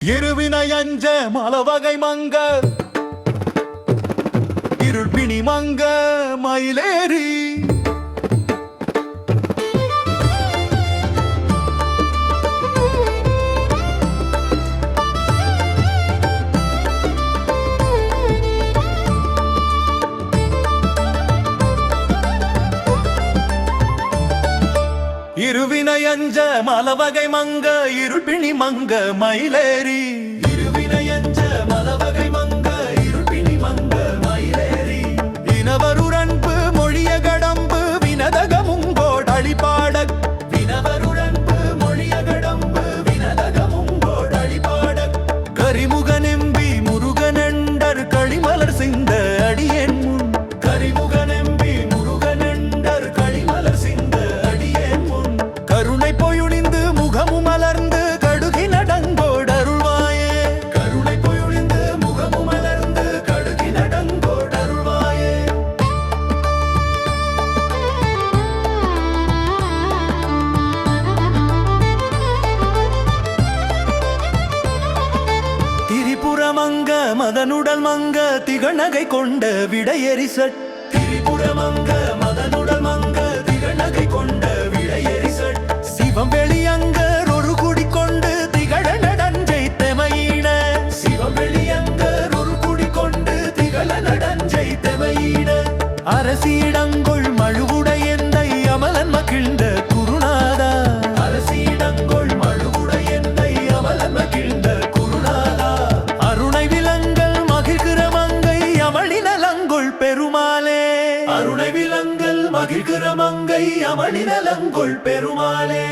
இருவினை அஞ்ச மலவகை மங்க இருள்பிணி மங்க மயிலேறி இருவினை அஞ்ச மலவகை மங்க இருள்பிணி மங்க மயிலேறி. இருவினை அஞ்ச மலவகை மதனுடல் மங்க திகநகை கொண்ட விடையெறி சட் திரிபுர மங்க மதனுடல் மங்க திகநகை கொண்ட விடையெறி சட் சிவம் வெளியங்கர் ஒரு குடி கொண்டு திகழ நடஞ்சை தெமையின சிவம் வெளியங்கர் ஒரு அரசியிடங்குள் பெருமாளே. அருணை விலங்கல் மகிழ்கிற மங்கை அமளி நலங்கொள் பெருமாளே.